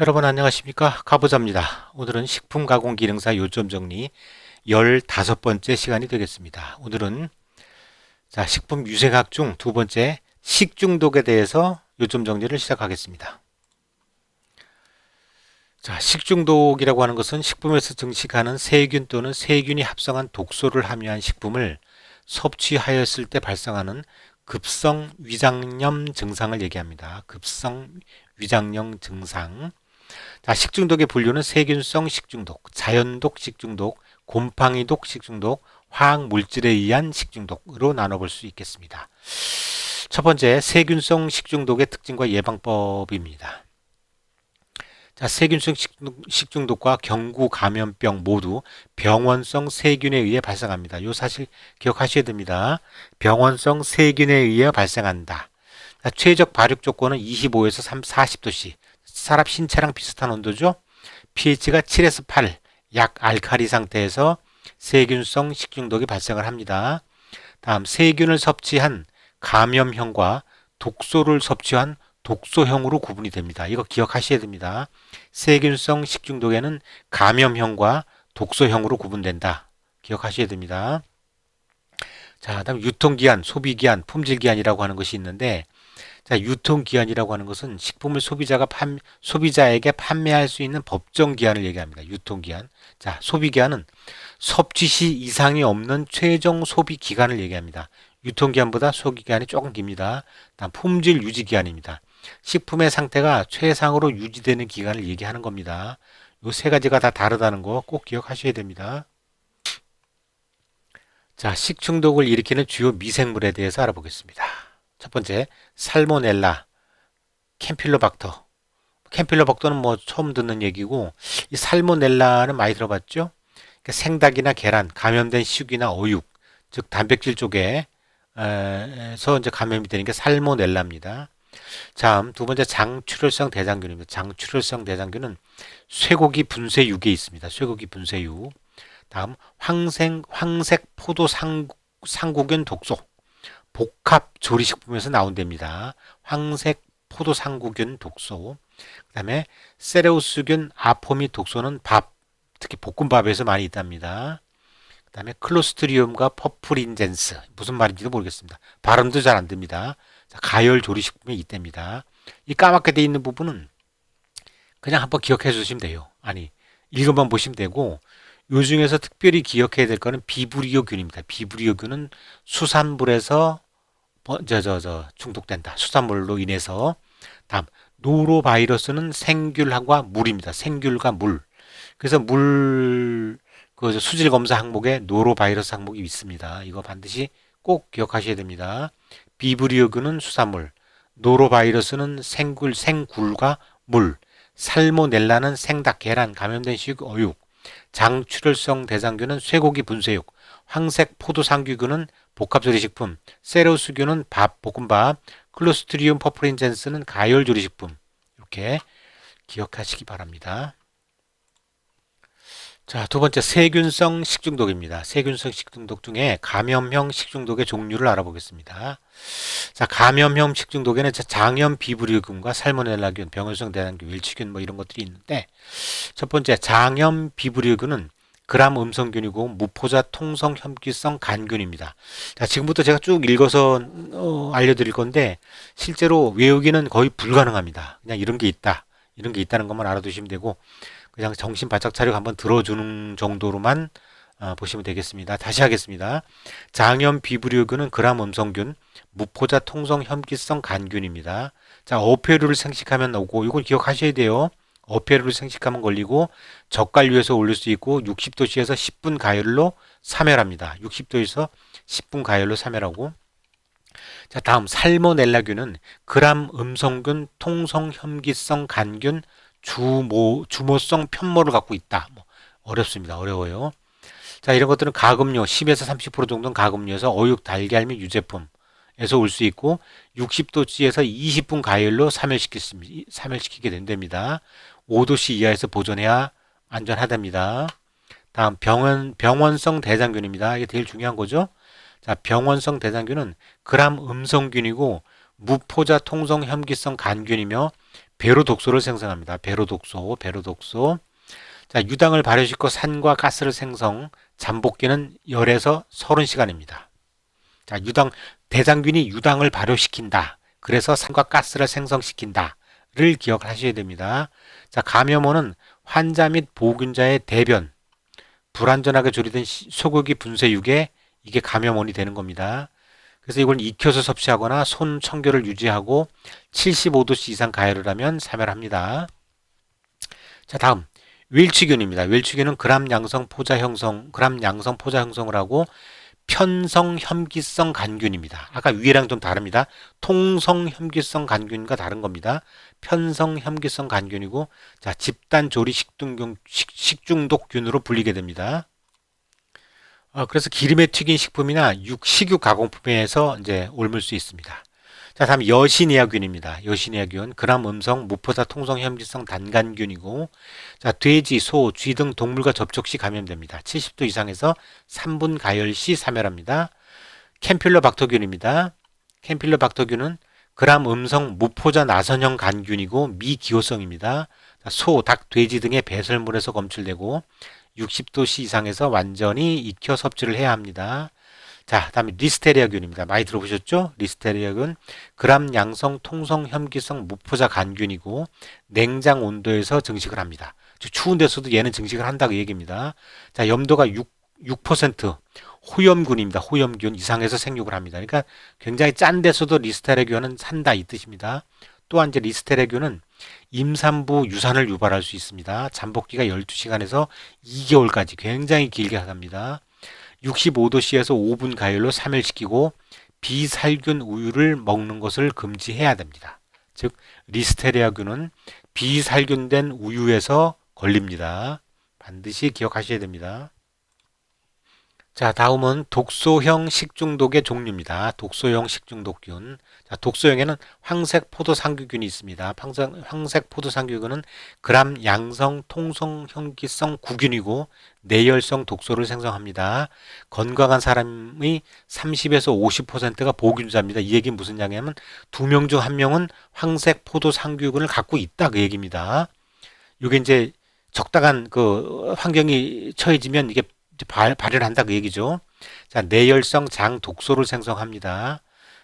여러분 안녕하십니까 가부자입니다. 오늘은 식품 가공 기능사 요점 정리 15번째 시간이 되겠습니다. 오늘은 자 식품 유생학 중 두 번째 식중독에 대해서 요점 정리를 시작하겠습니다. 자 식중독이라고 하는 것은 식품에서 증식하는 세균 또는 세균이 합성한 독소를 함유한 식품을 섭취하였을 때 발생하는 급성 위장염 증상을 얘기합니다. 급성 위장염 증상. 자, 식중독의 분류는 세균성 식중독, 자연독 식중독, 곰팡이독 식중독, 화학 물질에 의한 식중독으로 나눠볼 수 있겠습니다. 첫 번째, 세균성 식중독의 특징과 예방법입니다. 자, 세균성 식중독, 과 경구 감염병 모두 병원성 세균에 의해 발생합니다. 요 사실 기억하셔야 됩니다. 병원성 세균에 의해 발생한다. 자, 최적 발육 조건은 25에서 3, 40도씨. 사람 신체랑 비슷한 온도죠. pH가 7에서 8, 약 알칼리 상태에서 세균성 식중독이 발생을 합니다. 다음 세균을 섭취한 감염형과 독소를 섭취한 독소형으로 구분이 됩니다. 이거 기억하셔야 됩니다. 세균성 식중독에는 감염형과 독소형으로 구분된다. 기억하셔야 됩니다. 자, 다음 유통기한, 소비기한, 품질기한이라고 하는 것이 있는데 자, 유통기한이라고 하는 것은 식품을 소비자가 판, 소비자에게 판매할 수 있는 법정 기한을 얘기합니다. 유통기한. 자, 소비기한은 섭취 시 이상이 없는 최종 소비 기간을 얘기합니다. 유통기한보다 소비기한이 조금 깁니다. 다음 품질 유지기한입니다. 식품의 상태가 최상으로 유지되는 기간을 얘기하는 겁니다. 요 세 가지가 다 다르다는 거 꼭 기억하셔야 됩니다. 자, 식중독을 일으키는 주요 미생물에 대해서 알아보겠습니다. 첫 번째, 살모넬라, 캠필로박터. 캠필로박터는 뭐 처음 듣는 얘기고, 이 살모넬라는 많이 들어봤죠? 그러니까 생닭이나 계란, 감염된 식이나 어육, 즉 단백질 쪽에서 이제 감염이 되는 게 살모넬라입니다. 다음 두 번째 장출혈성 대장균입니다. 장출혈성 대장균은 쇠고기 분쇄육에 있습니다. 쇠고기 분쇄육. 다음 황생 황색 포도 상국, 상국균 독소. 복합 조리식품에서 나온답니다. 황색 포도상구균 독소, 그 다음에 세레우스균 아포미 독소는 밥, 특히 볶음밥에서 많이 있답니다. 그 다음에 클로스트리움과 퍼프린젠스, 무슨 말인지도 모르겠습니다. 발음도 잘 안 됩니다. 가열 조리식품에 있답니다. 이 까맣게 돼 있는 부분은 그냥 한번 기억해 주시면 돼요. 아니, 읽어만 보시면 되고, 요 중에서 특별히 기억해야 될 거는 비브리오균입니다. 비브리오균은 수산물에서 저저저 저, 저, 중독된다. 수산물로 인해서 다음 노로바이러스는 생귤과 물입니다. 생귤과 물. 그래서 물 그 수질 검사 항목에 노로바이러스 항목이 있습니다. 이거 반드시 꼭 기억하셔야 됩니다. 비브리오균은 수산물, 노로바이러스는 생굴 생굴과 물, 살모넬라는 생닭, 계란, 감염된 식, 어육, 장출혈성 대장균은 쇠고기 분쇄육, 황색 포도상규균은 복합조리식품, 세로스균은 밥, 볶음밥, 클로스트리움 퍼프린젠스는 가열조리식품. 이렇게 기억하시기 바랍니다. 자, 두 번째 세균성 식중독입니다. 세균성 식중독 중에 감염형 식중독의 종류를 알아보겠습니다. 자, 감염형 식중독에는 장염 비브리균과 살모넬라균, 병원성 대장균, 일치균 뭐 이런 것들이 있는데 첫 번째 장염 비브리균은 그람 음성균이고 무포자 통성 혐기성 간균입니다. 자, 지금부터 제가 쭉 읽어서 어, 알려드릴 건데 실제로 외우기는 거의 불가능합니다. 그냥 이런 게 있다. 이런 게 있다는 것만 알아두시면 되고 그냥 정신 바짝 차리고 한번 들어주는 정도로만 어, 보시면 되겠습니다. 다시 하겠습니다. 장염 비브리오균은 그람 음성균, 무포자 통성 혐기성 간균입니다. 자, 어패류를 생식하면 오고 이걸 기억하셔야 돼요. 어패류를 생식하면 걸리고 젓갈류에서 올릴 수 있고 60도씨에서 10분 가열로 사멸합니다. 60도에서 10분 가열로 사멸하고 자, 다음 살모넬라균은 그람 음성균 통성 혐기성 간균 주모, 주모성 편모를 갖고 있다. 뭐 어렵습니다. 어려워요. 자, 이런 것들은 가금류 10에서 30% 정도는 가금류에서 어육, 달걀 및 유제품에서 올 수 있고 60도씨에서 20분 가열로 사멸시키습니다. 사멸시키게 된답니다. 5도씨 이하에서 보존해야 안전하답니다. 다음 병원 병원성 대장균입니다. 이게 제일 중요한 거죠. 자, 병원성 대장균은 그람 음성균이고 무포자 통성 혐기성 간균이며 배로 독소를 생성합니다. 배로 독소, 배로 독소. 자, 유당을 발효시켜 산과 가스를 생성, 잠복기는 열에서 30시간입니다. 자, 유당, 대장균이 유당을 발효시킨다. 그래서 산과 가스를 생성시킨다 를 기억하셔야 됩니다. 자, 감염원은 환자 및 보균자의 대변, 불완전하게 조리된 소고기 분쇄육에 이게 감염원이 되는 겁니다. 그래서 이걸 익혀서 섭취하거나 손 청결을 유지하고 75도씨 이상 가열을 하면 사멸합니다. 자, 다음 윌치균입니다. 윌치균은 그람 양성 포자 형성, 그람 양성 포자 형성을 하고 편성 혐기성 간균입니다. 아까 위에랑 좀 다릅니다. 통성 혐기성 간균과 다른 겁니다. 편성 혐기성 간균이고 자 집단 조리 식중독, 식중독균으로 불리게 됩니다. 어, 그래서 기름에 튀긴 식품이나 육, 식육 가공품에서 이제 옮을 수 있습니다. 자, 다음 여신이야균입니다. 여신이야균, 그람 음성, 무포사 통성 혐기성 단간균이고, 자, 돼지, 소, 쥐 등 동물과 접촉 시 감염됩니다. 70도 이상에서 3분 가열 시 사멸합니다. 캠필로박터균입니다. 캠필로박터균은 그람 음성 무포자 나선형 간균이고 미기호성입니다. 소, 닭, 돼지 등의 배설물에서 검출되고 60도씨 이상에서 완전히 익혀 섭취를 해야 합니다. 자, 다음에 리스테리아균입니다. 많이 들어보셨죠? 리스테리아균 그람 양성 통성 혐기성 무포자 간균이고 냉장 온도에서 증식을 합니다. 추운 데서도 얘는 증식을 한다고 얘기입니다. 자, 염도가 6, 6% 호염균입니다. 호염균 이상에서 생육을 합니다. 그러니까 굉장히 짠 데서도 리스테리아균은 산다 이 뜻입니다. 또한 이제 리스테리아균은 임산부 유산을 유발할 수 있습니다. 잠복기가 12시간에서 2개월까지 굉장히 길게 갑니다. 65도씨에서 5분 가열로 3일 시키고 비살균 우유를 먹는 것을 금지해야 됩니다. 즉 리스테리아균은 비살균된 우유에서 걸립니다. 반드시 기억하셔야 됩니다. 자, 다음은 독소형 식중독의 종류입니다. 독소형 식중독균. 자, 독소형에는 황색 포도상규균이 있습니다. 황색 포도상규균은 그람 양성 통성 형기성 구균이고 내열성 독소를 생성합니다. 건강한 사람의 30에서 50%가 보균자입니다. 이 얘기는 무슨 얘기냐면 두 명 중 한 명은 황색 포도상규균을 갖고 있다 그 얘기입니다. 이게 이제 적당한 그 환경이 처해지면 이게 발, 발휘를 한다 그 얘기죠. 자, 내열성 장 독소를 생성합니다.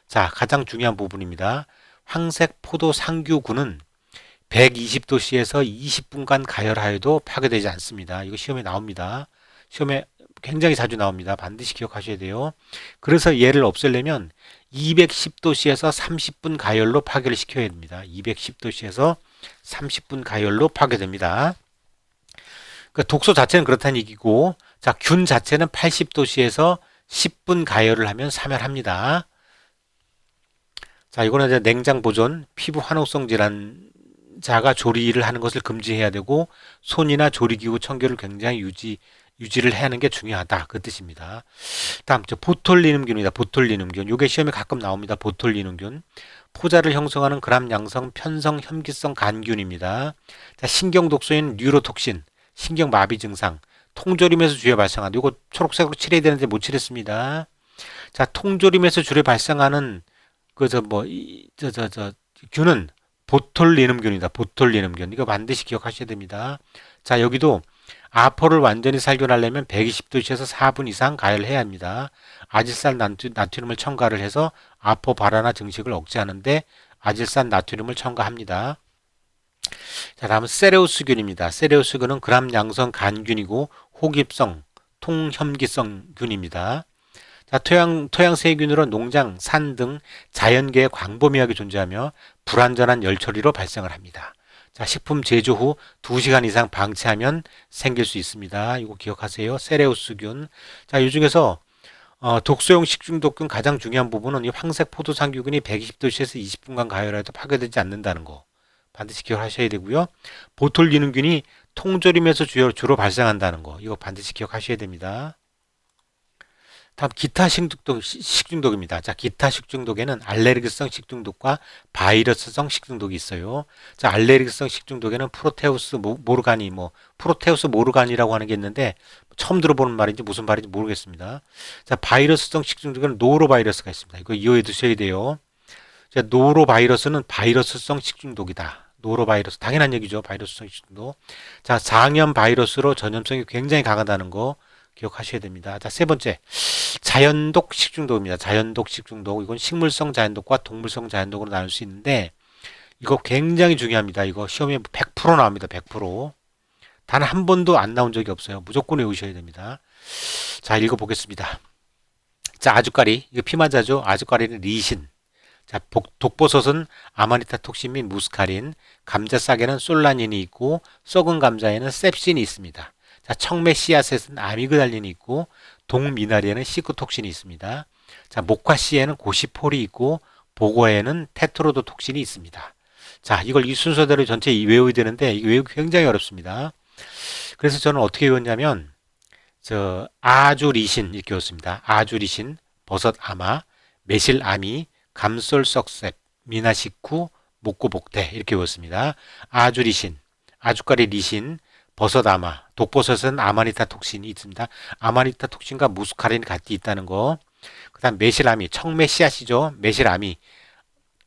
자, 가장 중요한 부분입니다. 황색 포도 상규군은 120도씨에서 20분간 가열하여도 파괴되지 않습니다. 이거 시험에 나옵니다. 시험에 굉장히 자주 나옵니다. 반드시 기억하셔야 돼요. 그래서 얘를 없애려면 210도씨에서 30분 가열로 파괴를 시켜야 됩니다. 210도씨에서 30분 가열로 파괴됩니다. 그 독소 자체는 그렇다는 얘기고 자, 균 자체는 80도씨에서 10분 가열을 하면 사멸합니다. 자, 이거는 이제 냉장 보존, 피부 환호성 질환 자가 조리를 하는 것을 금지해야 되고 손이나 조리기구 청결을 굉장히 유지 유지를 해야 하는 게 중요하다 그 뜻입니다. 다음 저 보톨리눔균입니다. 보톨리눔균. 요게 시험에 가끔 나옵니다. 보톨리눔균. 포자를 형성하는 그람 양성 편성 혐기성 간균입니다. 자, 신경 독소인 뉴로톡신, 신경 마비 증상, 통조림에서 주에 발생하는 이거 초록색으로 칠해야 되는데 못 칠했습니다. 자, 통조림에서 주로 발생하는 그 저뭐저저 저 균은 보톨리눔균이다. 보톨리눔균. 이거 반드시 기억하셔야 됩니다. 자, 여기도 아포를 완전히 살균하려면 120도씨에서 4분 이상 가열해야 합니다. 아질산 나트륨을 첨가를 해서 아포 발화나 증식을 억제하는데 아질산 나트륨을 첨가합니다. 자, 다음은 세레우스균입니다. 세레우스균은 그람 양성 간균이고 호깁성, 통혐기성 균입니다. 자, 토양, 토양세균으로 농장, 산 등 자연계에 광범위하게 존재하며 불완전한 열 처리로 발생을 합니다. 자, 식품 제조 후 2시간 이상 방치하면 생길 수 있습니다. 이거 기억하세요. 세레우스균. 자, 이 중에서 어, 독소용 식중독균 가장 중요한 부분은 이 황색 포도상규균이 120도씨에서 20분간 가열해도 파괴되지 않는다는 거. 반드시 기억하셔야 되고요. 보톨리눔균이 통조림에서 주로, 주로 발생한다는 거 이거 반드시 기억하셔야 됩니다. 다음 기타 식중독, 식중독입니다. 자, 기타 식중독에는 알레르기성 식중독과 바이러스성 식중독이 있어요. 자, 알레르기성 식중독에는 프로테우스 모르가니, 뭐 프로테우스 모르가니라고 하는 게 있는데 처음 들어보는 말인지 무슨 말인지 모르겠습니다. 자, 바이러스성 식중독에는 노로바이러스가 있습니다. 이거 이해해 두셔야 돼요. 자, 노로바이러스는 바이러스성 식중독이다. 노로바이러스 당연한 얘기죠. 바이러스성 식중독. 자, 장염 바이러스로 전염성이 굉장히 강하다는 거 기억하셔야 됩니다. 자, 세 번째. 자연독 식중독입니다. 자연독 식중독. 이건 식물성 자연독과 동물성 자연독으로 나눌 수 있는데 이거 굉장히 중요합니다. 이거 시험에 100% 나옵니다. 100%. 단 한 번도 안 나온 적이 없어요. 무조건 외우셔야 됩니다. 자, 읽어보겠습니다. 자, 아주까리. 이거 피만자죠. 아주까리는 리신. 자, 복- 독버섯은 아마니타 톡신 및 무스카린, 감자 싹에는 솔라닌이 있고 썩은 감자에는 셉신이 있습니다. 자, 청매 씨앗에는 아미그달린이 있고 동미나리에는 시크톡신이 있습니다. 자, 목화 씨에는 고시폴이 있고 보고에는 테트로도톡신이 있습니다. 자, 이걸 이 순서대로 전체 외워야 되는데 이게 외우기 굉장히 어렵습니다. 그래서 저는 어떻게 외웠냐면 저 아주리신 이렇게 외웠습니다. 아주리신, 버섯 아마, 매실 아미, 감솔 썩셉, 미나시쿠, 목고복대 이렇게 외웠습니다. 아주리신, 아주까리 리신, 버섯 아마, 독버섯은 아마니타 톡신이 있습니다. 아마니타 톡신과 무스카린이 같이 있다는 거. 그 다음 매실아미, 청매 씨앗이죠. 매실아미.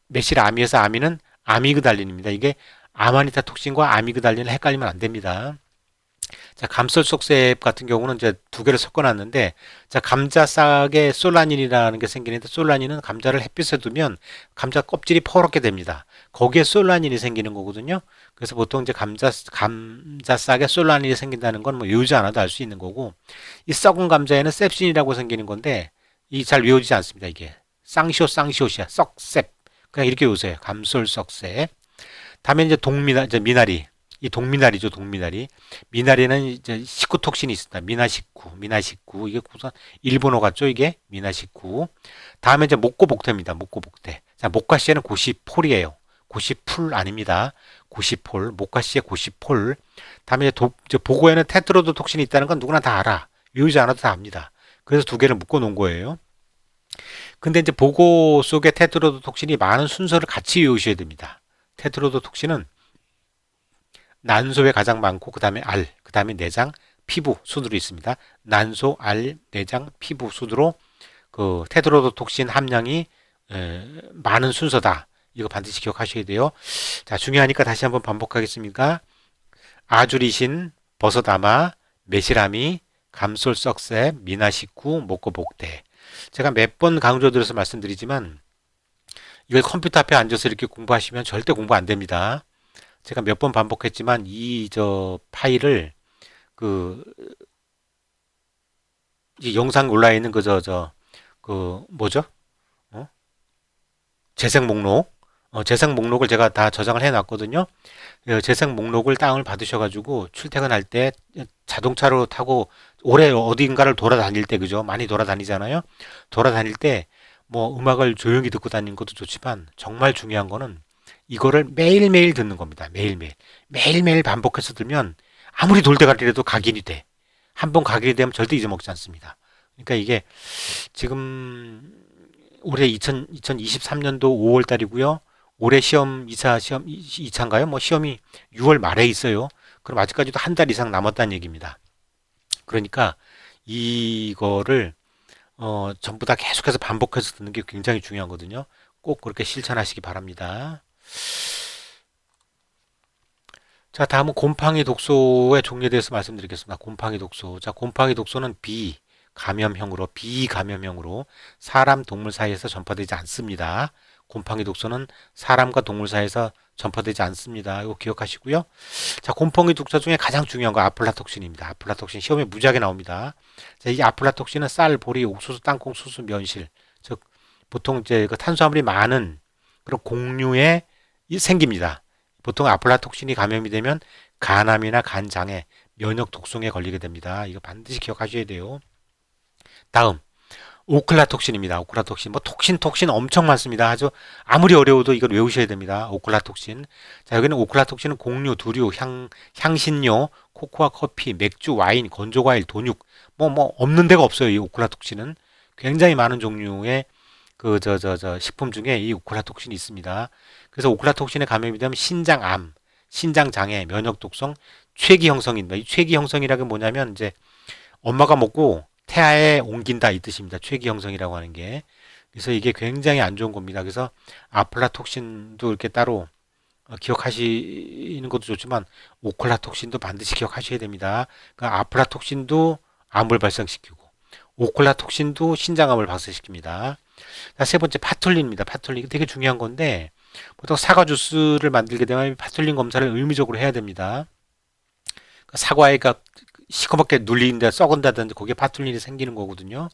매실아미에서 아미는 아미그달린입니다. 이게 아마니타 톡신과 아미그달린을 헷갈리면 안 됩니다. 자, 감솔 속셉 같은 경우는 이제 두 개를 섞어놨는데, 자, 감자 싹에 솔라닌이라는 게 생기는데, 솔라닌은 감자를 햇빛에 두면 감자 껍질이 퍼렇게 됩니다. 거기에 솔라닌이 생기는 거거든요. 그래서 보통 이제 감자, 감자 싹에 솔라닌이 생긴다는 건뭐 외우지 않아도 알 수 있는 거고, 이 썩은 감자에는 셉신이라고 생기는 건데, 이 잘 외워지지 않습니다, 이게. 쌍시오, 쌍시오시야. 썩셉. 그냥 이렇게 외우세요. 감솔 썩셉. 다음에 이제 동미나, 이제 미나리. 이 동미나리죠, 동미나리. 미나리는 이제 식구 톡신이 있습니다. 미나식구, 미나식구. 이게 우선 일본어 같죠, 이게? 미나식구. 다음에 이제 목고복태입니다. 목고복태. 자, 목화씨에는 고시폴이에요. 고시풀 아닙니다. 고시폴. 목화씨에 고시폴. 다음에 이제, 도, 이제 보고에는 테트로도 톡신이 있다는 건 누구나 다 알아. 외우지 않아도 다 압니다. 그래서 두 개를 묶어 놓은 거예요. 근데 이제 보고 속에 테트로도 톡신이 많은 순서를 같이 외우셔야 됩니다. 테트로도 톡신은 난소에 가장 많고 그 다음에 알, 그 다음에 내장, 피부 순으로 있습니다. 난소, 알, 내장, 피부 순으로 그 테트로도 톡신 함량이 에, 많은 순서다. 이거 반드시 기억하셔야 돼요. 자, 중요하니까 다시 한번 반복하겠습니다. 아주리신, 버섯아마, 메시라미, 감솔썩셉, 미나식구, 목고복대. 제가 몇 번 강조드려서 말씀드리지만 이걸 컴퓨터 앞에 앉아서 이렇게 공부하시면 절대 공부 안 됩니다. 제가 몇 번 반복했지만 이 저 파일을 그 이 영상 올라 있는 그 저 저 그 뭐죠? 어? 재생 목록. 어, 재생 목록을 제가 다 저장을 해 놨거든요. 그 재생 목록을 다운을 받으셔 가지고 출퇴근할 때 자동차로 타고 오래 어딘가를 돌아다닐 때 그죠? 많이 돌아다니잖아요. 돌아다닐 때 뭐 음악을 조용히 듣고 다니는 것도 좋지만 정말 중요한 거는 이거를 매일매일 듣는 겁니다. 매일매일. 매일매일 반복해서 들면 아무리 돌대가리라도 각인이 돼. 한 번 각인이 되면 절대 잊어먹지 않습니다. 그러니까 이게 지금 올해 2000, 2023년도 5월 달이고요. 올해 시험 2차 시험 2차인가요? 뭐 시험이 6월 말에 있어요. 그럼 아직까지도 한 달 이상 남았다는 얘기입니다. 그러니까 이거를 어, 전부 다 계속해서 반복해서 듣는 게 굉장히 중요하거든요. 꼭 그렇게 실천하시기 바랍니다. 자, 다음은 곰팡이 독소의 종류에 대해서 말씀드리겠습니다. 곰팡이 독소. 자, 곰팡이 독소는 비 감염형으로 비감염형으로 사람 동물 사이에서 전파되지 않습니다. 곰팡이 독소는 사람과 동물 사이에서 전파되지 않습니다. 이거 기억하시고요. 자, 곰팡이 독소 중에 가장 중요한 거 아플라톡신입니다. 아플라톡신 시험에 무지하게 나옵니다. 자, 이 아플라톡신은 쌀, 보리, 옥수수, 땅콩, 수수, 면실, 즉 보통 이제 그 탄수화물이 많은 그런 곡류에 생깁니다. 보통 아플라톡신이 감염이 되면 간암이나 간장애, 면역 독성에 걸리게 됩니다. 이거 반드시 기억하셔야 돼요. 다음 오클라톡신입니다. 오클라톡신. 뭐 톡신 톡신 엄청 많습니다. 아주 아무리 어려워도 이걸 외우셔야 됩니다. 오클라톡신. 자, 여기는 오클라톡신은 곡류, 두류, 향 향신료, 코코아, 커피, 맥주, 와인, 건조 과일, 돈육 뭐뭐 없는 데가 없어요. 이 오클라톡신은 굉장히 많은 종류의 그 저 저 저 식품 중에 이 오클라톡신이 있습니다. 그래서 오클라톡신에 감염이 되면 신장암, 신장 장애, 면역 독성, 췌기 형성입니다. 이 췌기 형성이라는 게 뭐냐면 이제 엄마가 먹고 태아에 옮긴다 이 뜻입니다. 췌기 형성이라고 하는 게. 그래서 이게 굉장히 안 좋은 겁니다. 그래서 아플라톡신도 이렇게 따로 어, 기억하시는 것도 좋지만 오콜라톡신도 반드시 기억하셔야 됩니다. 그 아플라톡신도 암을 발생시키고 오콜라톡신도 신장암을 발생시킵니다. 자, 세 번째 파톨린입니다. 파톨린 되게 중요한 건데 보통 사과 주스를 만들게 되면 파톨린 검사를 의무적으로 해야 됩니다. 그 사과가 시커멓게 눌리는데 썩은다든지 거기에 파톨린이 생기는 거거든요.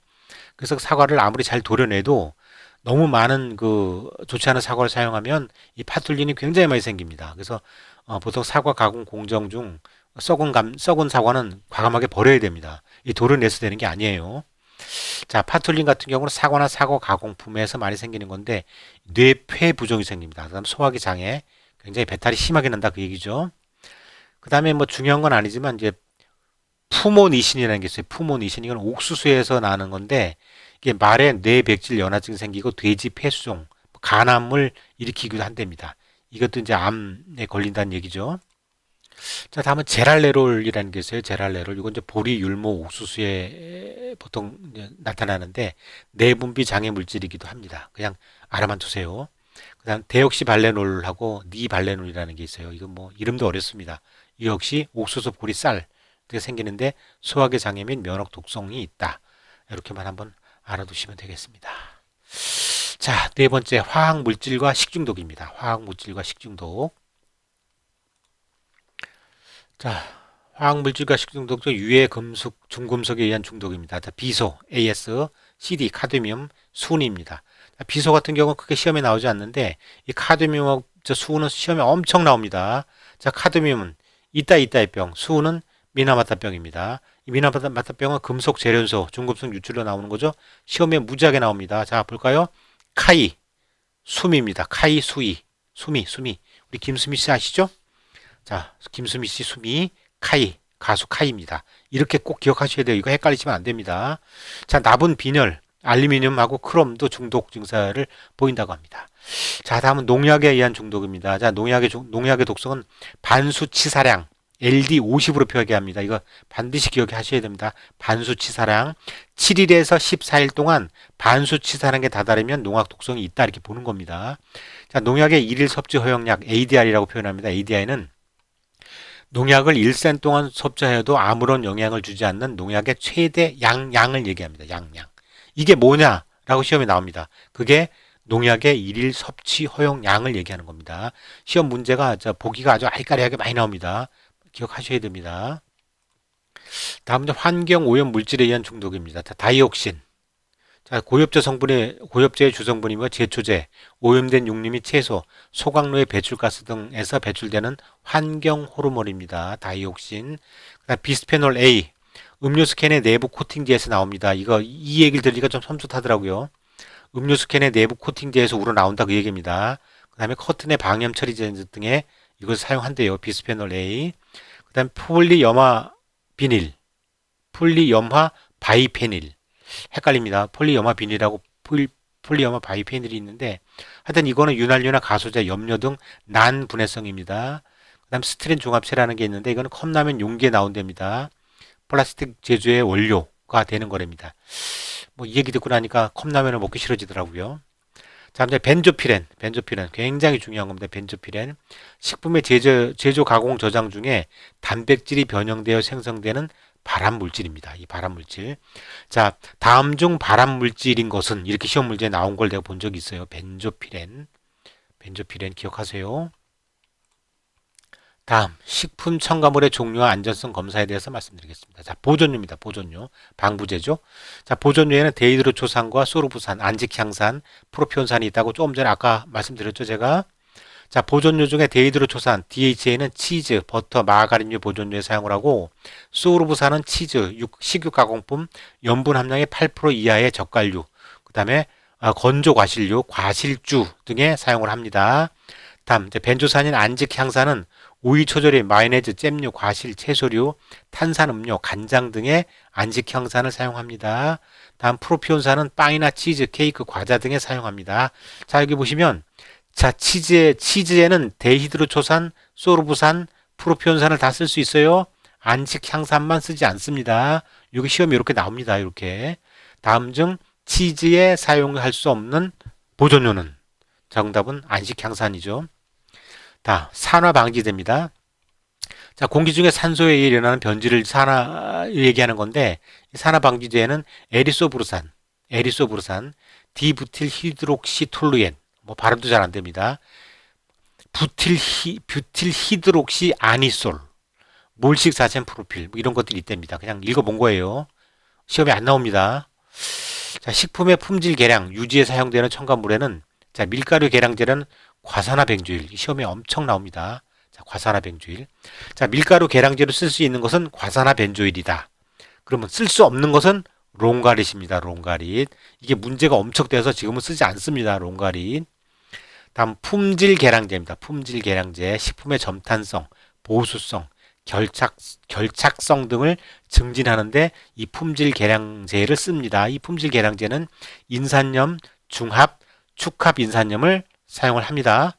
그래서 사과를 아무리 잘 도려내도 너무 많은 그 좋지 않은 사과를 사용하면 이 파툴린이 굉장히 많이 생깁니다. 그래서 어, 보통 사과 가공 공정 중 썩은 감, 썩은 사과는 과감하게 버려야 됩니다. 이 돌을 내서 되는 게 아니에요. 자, 파툴린 같은 경우는 사과나 사과 가공품에서 많이 생기는 건데 뇌폐 부종이 생깁니다. 그다음 소화기 장애, 굉장히 배탈이 심하게 난다 그 얘기죠. 그다음에 뭐 중요한 건 아니지만 이제 푸모니신이라는 게 있어요. 푸모니신 이건 옥수수에서 나는 건데 이게 말에 뇌백질 연화증 생기고 돼지 폐수종, 간암을 일으키기도 한답니다. 이것도 이제 암에 걸린다는 얘기죠. 자, 다음은 제랄레롤이라는 게 있어요. 제랄레롤. 이건 이제 보리, 율무, 옥수수에 보통 나타나는데 내분비 장애 물질이기도 합니다. 그냥 알아만 두세요. 그다음 데옥시 발레놀하고 니발레놀이라는 게 있어요. 이건 뭐 이름도 어렵습니다. 이 역시 옥수수 보리 쌀 생기는데 소화기 장애 및 면역 독성이 있다. 이렇게만 한번 알아두시면 되겠습니다. 자, 네 번째 화학 물질과 식중독입니다. 화학 물질과 식중독. 자, 화학 물질과 식중독도 유해 금속, 중금속에 의한 중독입니다. 자, 비소, AS, CD, 카드뮴, 순입니다. 자, 비소 같은 경우는 크게 시험에 나오지 않는데 이 카드뮴, 저 수는 시험에 엄청 나옵니다. 자, 카드뮴은 이따 이따의 병, 수는 미나마타병입니다. 이 미나마타병은 금속 재련소, 중금속 유출로 나오는 거죠. 시험에 무지하게 나옵니다. 자, 볼까요? 카이, 수미입니다. 카이, 수이, 수미, 수미. 우리 김수미 씨 아시죠? 자, 김수미 씨, 수미, 카이, 가수 카이입니다. 이렇게 꼭 기억하셔야 돼요. 이거 헷갈리시면 안 됩니다. 자, 나분 빈혈, 알루미늄하고 크롬도 중독 증사를 보인다고 합니다. 자, 다음은 농약에 의한 중독입니다. 자, 농약의, 농약의 독성은 반수치사량, LD 50으로 표기합니다. 이거 반드시 기억하셔야 됩니다. 반수치사량 7일에서 14일 동안 반수치사량에 다다르면 농약 독성이 있다 이렇게 보는 겁니다. 자, 농약의 일일 섭취 허용량 ADR이라고 표현합니다. ADR는 농약을 일생 동안 섭취해도 아무런 영향을 주지 않는 농약의 최대 양, 양을 얘기합니다. 양, 양. 이게 뭐냐라고 시험에 나옵니다. 그게 농약의 일일 섭취 허용량을 얘기하는 겁니다. 시험 문제가 보기가 아주 아이까리하게 많이 나옵니다. 기억하셔야 됩니다. 다음 은 환경 오염 물질에 의한 중독입니다. 다이옥신. 자, 고엽제 성분의 고엽제의 주성분이며 제초제, 오염된 육류 및 채소, 소각로의 배출가스 등에서 배출되는 환경 호르몬입니다. 다이옥신. 그다음 비스페놀 A. 음료수 캔의 내부 코팅제에서 나옵니다. 이거 이 얘기를 들으니까 좀 섬찟하더라고요. 음료수 캔의 내부 코팅제에서 우러 나온다 그 얘기입니다. 그다음에 커튼의 방염 처리제 등에 이걸 사용한대요. 비스페놀 A. 그다음 폴리염화 비닐, 폴리염화 바이페닐. 헷갈립니다. 폴리염화 폴, 폴리염화 바이페닐이 있는데 하여튼 이거는 윤활유나 가소제, 염료 등 난분해성입니다. 그 다음 스트린 종합체라는 게 있는데 이거는 컵라면 용기에 나온답니다. 플라스틱 제조의 원료가 되는 거랍니다. 뭐 이 얘기 듣고 나니까 컵라면을 먹기 싫어지더라고요. 자, 이제 벤조피렌, 벤조피렌 굉장히 중요한 겁니다. 벤조피렌 식품의 제조, 제조 가공 저장 중에 단백질이 변형되어 생성되는 발암 물질입니다. 이 발암 물질. 자, 다음 중 발암 물질인 것은 이렇게 시험 문제에 나온 걸 내가 본 적이 있어요. 벤조피렌, 벤조피렌 기억하세요. 다음 식품 첨가물의 종류와 안전성 검사에 대해서 말씀드리겠습니다. 자 보존료입니다. 보존료 방부제죠. 자 보존료에는 데이드로초산과 소르부산, 안직향산, 프로피온산이 있다고 조금 전에 아까 말씀드렸죠 제가. 자 보존료 중에 데이드로 초산 DHA는 치즈, 버터, 마가린류 보존료에 사용을 하고 소르부산은 치즈, 육, 식육 가공품, 염분 함량의 8% 이하의 젓갈류, 그 다음에 아, 건조 과실류, 과실주 등에 사용을 합니다. 다음 이제 벤조산인 안직향산은 오이, 초절임, 마요네즈, 잼류, 과실, 채소류, 탄산음료, 간장 등의 안직 형산을 사용합니다. 다음 프로피온산은 빵이나 치즈, 케이크, 과자 등에 사용합니다. 자 여기 보시면 자 치즈에 치즈에는 데히드로초산, 소르부산, 프로피온산을 다 쓸 수 있어요. 안직 향산만 쓰지 않습니다. 여기 시험이 이렇게 나옵니다. 이렇게 다음 중 치즈에 사용할 수 없는 보존료는 정답은 안식 향산이죠. 다 산화 방지제입니다. 자, 공기 중에 산소에 의해 일어나는 변질을 산화 얘기하는 건데 이 산화 방지제에는 에리소브루산, 에리소브루산, 디부틸 히드록시톨루엔 뭐 발음도 잘 안 됩니다. 부틸 히 뷰틸 히드록시 아니솔, 몰식 사젠 프로필 뭐 이런 것들이 있답니다. 그냥 읽어본 거예요. 시험에 안 나옵니다. 자, 식품의 품질 개량, 유지에 사용되는 첨가물에는 자, 밀가루 계량제는 과산화 뱅조일. 이 시험에 엄청 나옵니다. 자, 과산화 뱅조일. 자, 밀가루 계량제로 쓸 수 있는 것은 과산화 벤조일이다. 그러면 쓸 수 없는 것은 롱가릿입니다. 롱가릿. 이게 문제가 엄청 돼서 지금은 쓰지 않습니다. 롱가릿. 다음 품질 계량제입니다. 품질 계량제. 식품의 점탄성, 보수성, 결착 결착성 등을 증진하는데 이 품질 계량제를 씁니다. 이 품질 계량제는 인산염, 중합, 축합 인산염을 사용을 합니다.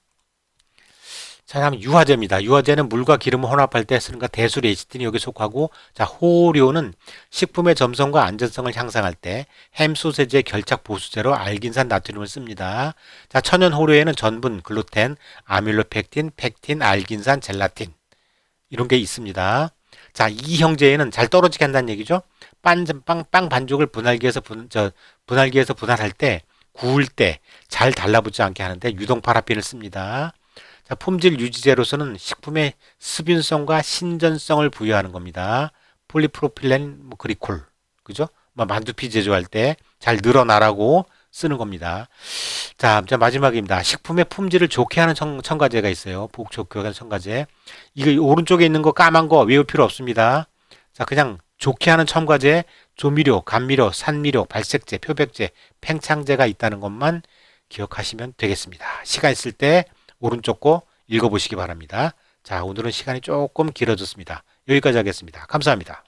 자, 다음 유화제입니다. 유화제는 물과 기름을 혼합할 때 쓰는 거 대수리 에치틴이 여기 속하고 자, 호료는 식품의 점성과 안전성을 향상할 때 햄 소세지의 결착 보수제로 알긴산 나트륨을 씁니다. 자, 천연 호료에는 전분, 글루텐, 아밀로펙틴, 펙틴, 알긴산, 젤라틴 이런 게 있습니다. 자, 이 형제에는 잘 떨어지게 한다는 얘기죠. 빵, 빵, 빵 반죽을 분할기에서 분, 저, 분할기에서 분할할 때 구울 때 잘 달라붙지 않게 하는데 유동 파라핀을 씁니다. 자, 품질 유지제로서는 식품의 습윤성과 신전성을 부여하는 겁니다. 폴리프로필렌 뭐 그리콜. 그죠? 뭐 만두피 제조할 때 잘 늘어나라고 쓰는 겁니다. 자, 이제 마지막입니다. 식품의 품질을 좋게 하는 첨, 첨가제가 있어요. 복 좋게 하는 첨가제. 이거 오른쪽에 있는 거 까만 거 외울 필요 없습니다. 자, 그냥 좋게 하는 첨가제, 조미료, 감미료, 산미료, 발색제, 표백제, 팽창제가 있다는 것만 기억하시면 되겠습니다. 시간 있을 때 오른쪽 거 읽어보시기 바랍니다. 자, 오늘은 시간이 조금 길어졌습니다. 여기까지 하겠습니다. 감사합니다.